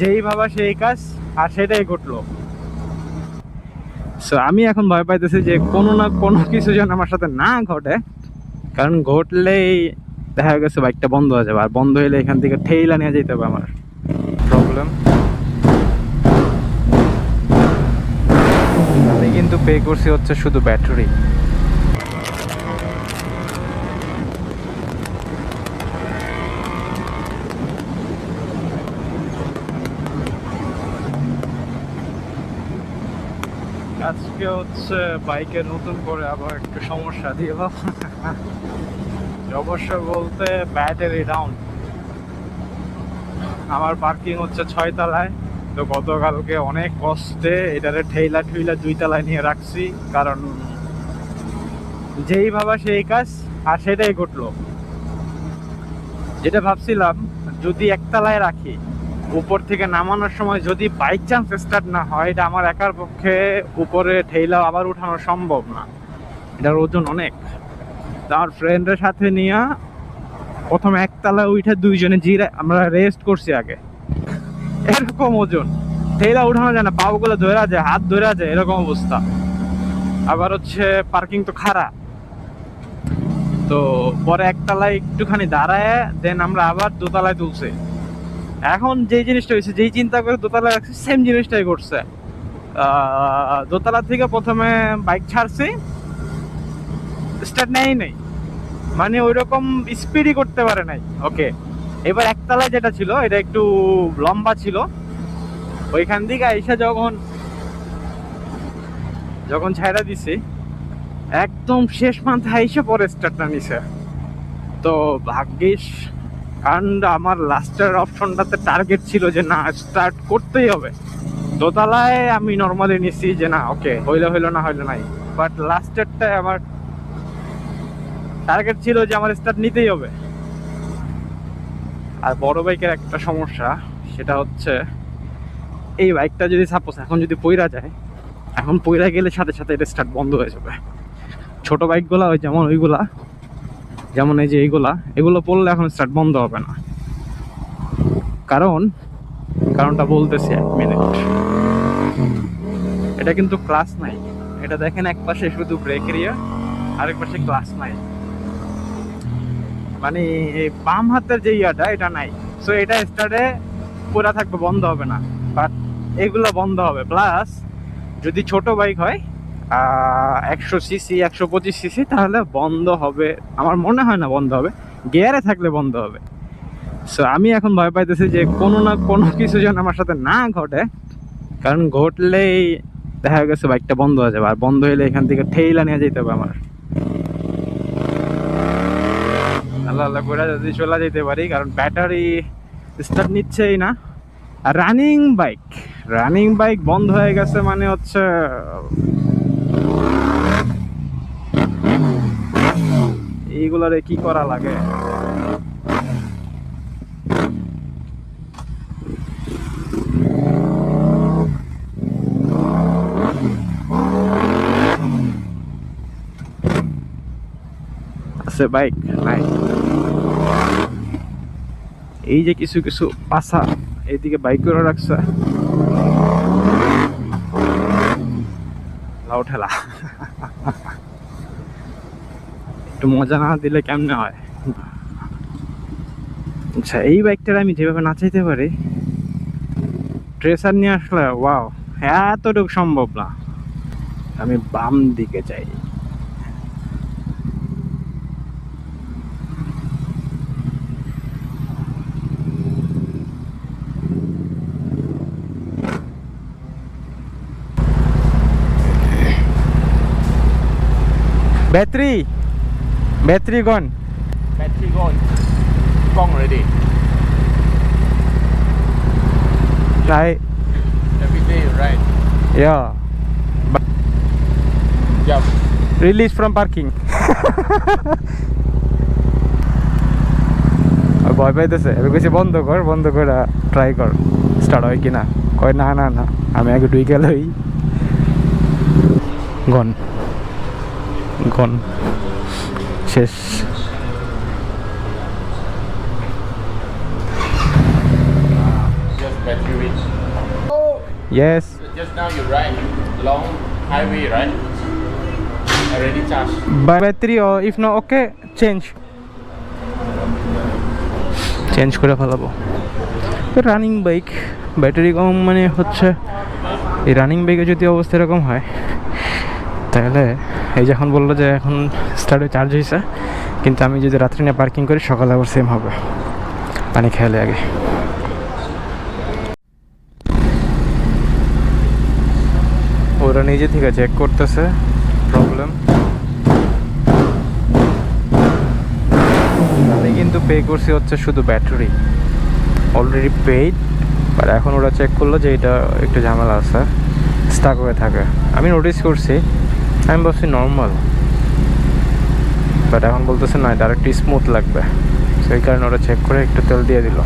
যেই ভাবা সেই কাজ, আর সেটাই ঘটলো। সো আমি এখন ভয় পাইতেছি যে কোনো না কোনো কিছু যেন আমার সাথে না ঘটে, কারণ ঘটলেই দেখা গেছে বাইকটা বন্ধ হয়ে যাবে, আর বন্ধ হলে এখান থেকে ঠেইলা নিয়ে যেতে হবে আমার। প্রবলেম আমি কিন্তু পে করছি হচ্ছে শুধু ব্যাটারি আজকে হচ্ছে বাইকে নতুন করে আবার একটু সমস্যা দিয়ে অবশ্য বলতে ব্যাটারি ডাউন আমার পার্কিং হচ্ছে ছয় তলায়, তো গতকালকে অনেক কষ্টে এটারে ঠেইলা ঠুইলা দুই তলায় নিয়ে রাখছি, কারণ যেই ভাবা সেই কাজ, আর সেটাই ঘটলো। যেটা ভাবছিলাম, যদি একতলায় রাখি উপর থেকে নামানোর সময় যদি বাই চান্স স্টার্ট না হয়, এটা আমার একার পক্ষে উপরে ঠেইলা আবার উঠানো সম্ভব না। এটার ওজন অনেক। তার ফ্রেন্ডের সাথে নিয়ে প্রথম একতলায় উঠে দুইজনে জিরে, আমরা রেস্ট করছি আগে। এরকম ওজন। ঠেলা উঠানো যায় না পাগুলো ধরে যায়, হাত ধরে যায়, এরকম অবস্থা। আবার হচ্ছে পার্কিং তো খারাপ তো পরে একতলায় একটুখানি দাঁড়ায় দেন আমরা আবার দোতলায় তুলছি। এখন যেই জিনিসটা হয়েছে, যেই চিন্তা করে দোতলা রাখছি সেম জিনিসটাই ঘটছে দোতলা থেকে প্রথমে বাইক ছাড়ছি স্টার্ট নেই নেই। মানে ওই রকম স্পিডই করতে পারে নাই। ওকে এবার একতলায় যেটা ছিল, এটা একটু লম্বা ছিল। ওইখান থেকে আইসা যখন যখন ছাইড়া দিছি, একদম শেষ মান্থে আইসা পরে স্টার্টটা নিছে। তো ভাগ্যিস কারণ আমার লাস্টের অপশনটাতে টার্গেট ছিল যে না স্টার্ট করতেই হবে। দোতলায় আমি নর্মালি নিছি যে না ওকে হইলে, হইল না, হইল নাই। বাট লাস্টেরটায় আমার টার্গেট ছিল যে আমার স্টার্ট নিতেই হবে। আর বড় বাইকের একটা সমস্যা, সেটা হচ্ছে এই বাইকটা যদি সাপোজ এখন যদি পইরা যায়, এখন পইরা গেলে সাথে সাথে এটা স্টার্ট বন্ধ হয়ে যাবে। ছোট বাইকগুলা ওই যেমন ওইগুলা যেমন এই যে এইগুলা, এগুলো পড়লে এখন স্টার্ট বন্ধ হবে না। কারণ, কারণটা বলতেছি এক মিনিট এটা কিন্তু ক্লাস নাই। এটা দেখেন এক পাশে শুধু ব্রেক এরিয়া আরেক পাশে ক্লাস নাই। মানে এই বাম হাতের যে ইয়াটা, এটা নাই। সো এটা স্টার্টে পুরা থাকবে, বন্ধ হবে না। বাট এগুলো বন্ধ হবে। প্লাস যদি ছোট বাইক হয় একশো সিসি, একশো পঁচিশ সিসি, তাহলে বন্ধ হবে। আমার মনে হয় না বন্ধ হবে। গিয়ারে থাকলে বন্ধ হবে। সো আমি এখন ভয় পাইতেছি যে কোনো না কোনো কিছু যেন আমার সাথে না ঘটে। কারণ ঘটলেই দেখা গেছে বাইকটা বন্ধ হয়ে যাবে। আর বন্ধ হলে এখান থেকে ঠেইলা নিয়ে যেতে হবে আমার। আল্লাহ আল্লাহ যদি চলে যেতে পারি, কারণ ব্যাটারি স্টার্ট নিচ্ছেই না। আর রানিং বাইক রানিং বাইক বন্ধ হয়ে গেছে মানে হচ্ছে এইগুলারে কি করা লাগে? আছে বাইক? নাই। এই যে কিছু কিছু পাশা এইদিকে বাইক করে রাখছে। লাউ ঠেলা একটু মজা না দিলে কেমনে হয়? আচ্ছা এই বাইকটার আমি যেভাবে নাচাইতে পারি ট্রেসার নিয়ে আসলে ওয়াও এতটুকু সম্ভব না। আমি বাম দিকে যাই। Battery. Battery gone. Battery gone. Gone already. Right. Every day, right? Yeah. But Yeah. Release from parking. ভয় পাইতেছে আমি কইছি বন্ধ কর বন্ধ করে ট্রাই কর স্টার্ট হয় কিনা কয় না না না আমি আগে ডুই গেলই গন গন শেষ. Yes. Just now you ride long highway, right? Already charged. By battery or if not okay, change. Change করে ফেলাবো রানিং বাইক ব্যাটারি কম মানে হচ্ছে এই রানিং বাইকে যদি অবস্থা এরকম হয় তাহলে এই যখন বলল যে এখন স্টার্টে চার্জ হয়েছে কিন্তু আমি যদি রাত্রি নিয়ে পার্কিং করি, সকালে আবার সেম হবে। পানি খেয়ালে আগে। ওরা নিজে থেকে চেক করতেছে প্রবলেম আমি কিন্তু পে করছি হচ্ছে শুধু ব্যাটারি অলরেডি পেইড বাট এখন ওরা চেক করল যে এটা একটু ঝামেলা আছে স্টাক হয়ে থাকে। আমি নোটিস করছি আমি ভাবছি নর্মাল বাট এখন বলতেছে না ডাইরেক্ট স্মুথ লাগবে। সেই কারণে ওরা চেক করে একটু তেল দিয়ে দিল।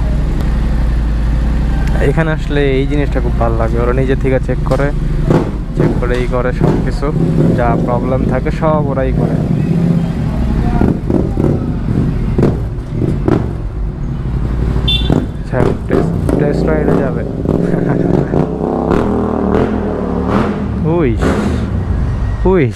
এখানে আসলে এই জিনিসটা খুব ভালো লাগে। ওরা নিজে থেকে চেক করে চেক করে ই করে সব কিছু যা প্রবলেম থাকে সব ওরাই করে। টেস্ট টেস্ট রাইডে যাবে। Uy.